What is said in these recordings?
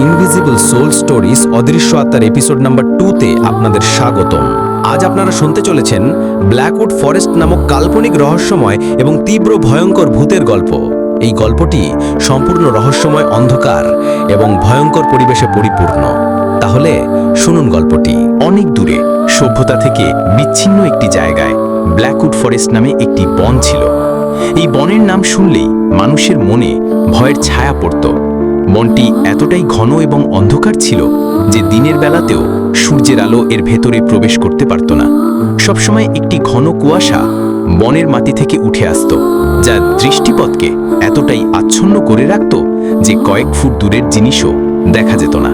Invisible soul stories অদৃশ্য আত্মার episode number টুতে আপনাদের স্বাগতম। আজ আপনারা শুনতে চলেছেন ব্ল্যাকউড ফরেস্ট নামক কাল্পনিক রহস্যময় এবং তীব্র ভয়ঙ্কর ভূতের গল্প। এই গল্পটি সম্পূর্ণ রহস্যময় অন্ধকার এবং ভয়ঙ্কর পরিবেশে পরিপূর্ণ। তাহলে শুনুন গল্পটি। অনেক দূরে, সভ্যতা থেকে বিচ্ছিন্ন একটি জায়গায় ব্ল্যাকউড ফরেস্ট নামে একটি বন ছিল। এই বনের নাম শুনলেই মানুষের মনে ভয়ের ছায়া পড়ত। বনটি এতটাই ঘন এবং অন্ধকার ছিল যে দিনের বেলাতেও সূর্যের আলো এর ভেতরে প্রবেশ করতে পারত না। সবসময় একটি ঘন কুয়াশা বনের মাটি থেকে উঠে আসত, যা দৃষ্টিপথকে এতটাই আচ্ছন্ন করে রাখত যে কয়েক ফুট দূরের জিনিসও দেখা যেত না।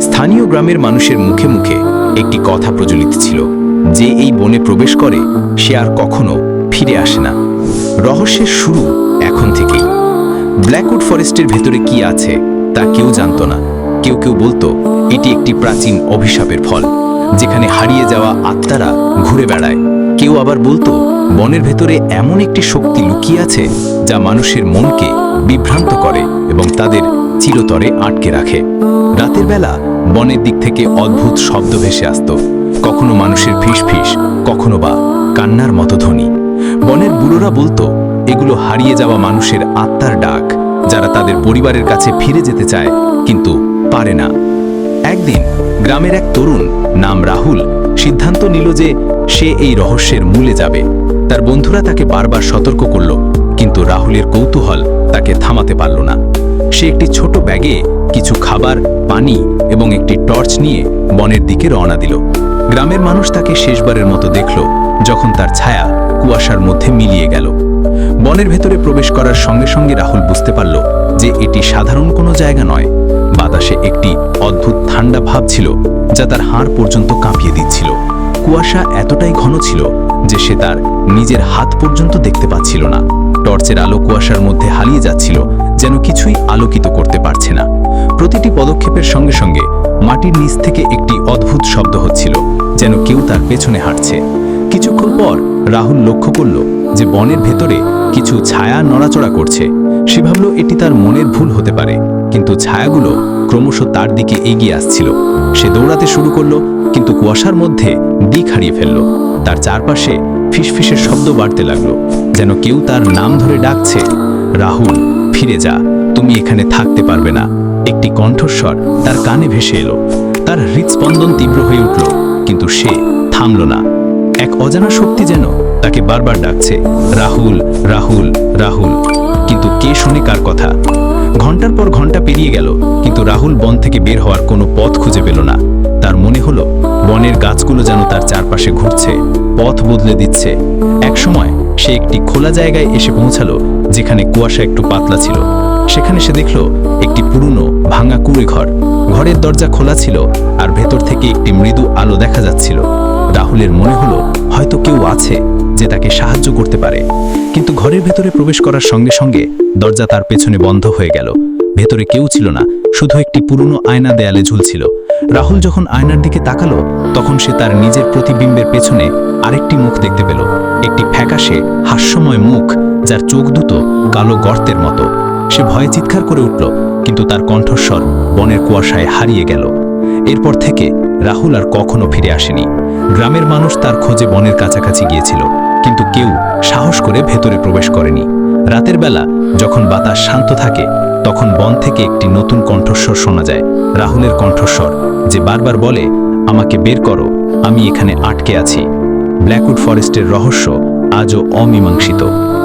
স্থানীয় গ্রামের মানুষের মুখে মুখে একটি কথা প্রচলিত ছিল, যে এই বনে প্রবেশ করে সে আর কখনো ফিরে আসে না। রহস্যের শুরু এখন থেকেই। ব্ল্যাকউড ফরেস্টের ভেতরে কি আছে, তা কেউ জানত না। কেউ কেউ বলতো, এটি একটি প্রাচীন অভিশাপের ফল, যেখানে হারিয়ে যাওয়া আত্মারা ঘুরে বেড়ায়। কেউ আবার বলতো, বনের ভেতরে এমন একটি শক্তি লুকিয়ে আছে, যা মানুষের মনকে বিভ্রান্ত করে এবং তাদের চিরতরে আটকে রাখে। রাতের বেলা বনের দিক থেকে অদ্ভুত শব্দ ভেসে আসত। কখনো মানুষের ফিস ফিস কখনো বা কান্নার মতো ধ্বনি। বনের বুড়োরা বলতো এগুলো হারিয়ে যাওয়া মানুষের আত্মার ডাক, যারা তাদের পরিবারের কাছে ফিরে যেতে চায়, কিন্তু পারে না। একদিন গ্রামের এক তরুণ নাম রাহুল সিদ্ধান্ত নিল যে সে এই রহস্যের মূলে যাবে। তার বন্ধুরা তাকে বারবার সতর্ক করল, কিন্তু রাহুলের কৌতূহল তাকে থামাতে পারল না। সে একটি ছোট ব্যাগে কিছু খাবার, পানি এবং একটি টর্চ নিয়ে বনের দিকে রওনা দিল। গ্রামের মানুষ তাকে শেষবারের মতো দেখল, যখন তার ছায়া কুয়াশার মধ্যে মিলিয়ে গেল। বনের ভেতরে প্রবেশ করার সঙ্গে সঙ্গে রাহুল বুঝতে পারল যে এটি সাধারণ কোনো জায়গা নয়। বাতাসে একটি অদ্ভুত ঠান্ডা ভাব ছিল, যা তার হাড় পর্যন্ত কাঁপিয়ে দিচ্ছিল। কুয়াশা এতটাই ঘন ছিল যে সে তার নিজের হাত পর্যন্ত দেখতে পাচ্ছিল না। টর্চের আলো কুয়াশার মধ্যে হারিয়ে যাচ্ছিল, যেন কিছুই আলোকিত করতে পারছে না। প্রতিটি পদক্ষেপের সঙ্গে সঙ্গে মাটির নিচ থেকে একটি অদ্ভুত শব্দ হচ্ছিল, যেন কেউ তার পেছনে হাঁটছে। কিছুক্ষণ পর রাহুল লক্ষ্য করল যে বনের ভেতরে কিছু ছায়া নড়াচড়া করছে। সে ভাবল এটি তার মনের ভুল হতে পারে, কিন্তু ছায়াগুলো ক্রমশ তার দিকে এগিয়ে আসছিল। সে দৌড়াতে শুরু করল, কিন্তু কুয়াশার মধ্যে দিক হারিয়ে ফেলল। তার চারপাশে ফিসফিসের শব্দ বাড়তে লাগল, যেন কেউ তার নাম ধরে ডাকছে, রাহুল, ফিরে যা, তুমি এখানে থাকতে পারবে না। একটি কণ্ঠস্বর তার কানে ভেসে এলো। তার হৃদস্পন্দন তীব্র হয়ে উঠল, কিন্তু সে থামল না। এক অজানা শক্তি যেন তাকে বারবার ডাকছে, রাহুল রাহুল রাহুল। কিন্তু কে শুনে কার কথা? ঘণ্টার পর ঘণ্টা পেরিয়ে গেল, কিন্তু রাহুল বন থেকে বের হওয়ার কোনো পথ খুঁজে পেল না। তার মনে হলো, বনের গাছগুলো যেন তার চারপাশে ঘুরছে, পথ বদলে দিচ্ছে। এক সময় সে একটি খোলা জায়গায় এসে পৌঁছালো, যেখানে কুয়াশা একটু পাতলা ছিল। সেখানে সে দেখল, একটি পুরনো, ভাঙা কুড়ে ঘর। ঘরের দরজা খোলা ছিল, আর ভেতর থেকে একটি মৃদু আলো দেখা যাচ্ছিল। রাহুলের মনে হলো, হয়তো কেউ আছে যে তাকে সাহায্য করতে পারে। কিন্তু ঘরের ভেতরে প্রবেশ করার সঙ্গে সঙ্গে দরজা তার পেছনে বন্ধ হয়ে গেল। ভেতরে কেউ ছিল না, শুধু একটি পুরনো আয়না দেয়ালে ঝুলছিল। রাহুল যখন আয়নার দিকে তাকালো, তখন সে তার নিজের প্রতিবিম্বের পেছনে আরেকটি মুখ দেখতে পেল। একটি ফ্যাকাশে, হাস্যময় মুখ, যার চোখ দুটো কালো গর্তের মতো। সে ভয়ে চিৎকার করে উঠল, কিন্তু তার কণ্ঠস্বর বনের কুয়াশায় হারিয়ে গেল। এরপর থেকে রাহুল আর কখনো ফিরে আসেনি। গ্রামের মানুষ তার খোঁজে বনের কাছাকাছি গিয়েছিল, কিন্তু কেউ সাহস করে ভেতরে প্রবেশ করেনি। রাতের বেলা যখন বাতাস শান্ত থাকে, তখন বন থেকে একটি নতুন কণ্ঠস্বর শোনা যায়। রাহুলের কণ্ঠস্বর যে বারবার বলে, আমাকে বের করো, আমি এখানে আটকে আছি। ব্ল্যাকউড ফরেস্টের রহস্য আজও অমীমাংসিত।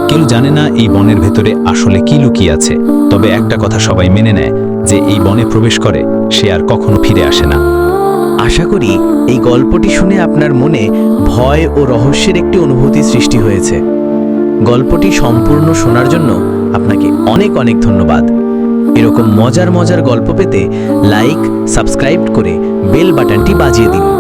কেউ জানে না এই বনের ভেতরে আসলে কি লুকিয়ে আছে, তবে একটা কথা সবাই মেনে নেয় যে এই বনে প্রবেশ করে সে আর কখনো ফিরে আসে না। আশা করি এই গল্পটি শুনে আপনার মনে ভয় ও রহস্যের একটি অনুভূতি সৃষ্টি হয়েছে। গল্পটি সম্পূর্ণ শোনার জন্য আপনাকে অনেক অনেক ধন্যবাদ। এরকম মজার মজার গল্প পেতে লাইক, সাবস্ক্রাইব করে বেল বাটনটি বাজিয়ে দিন।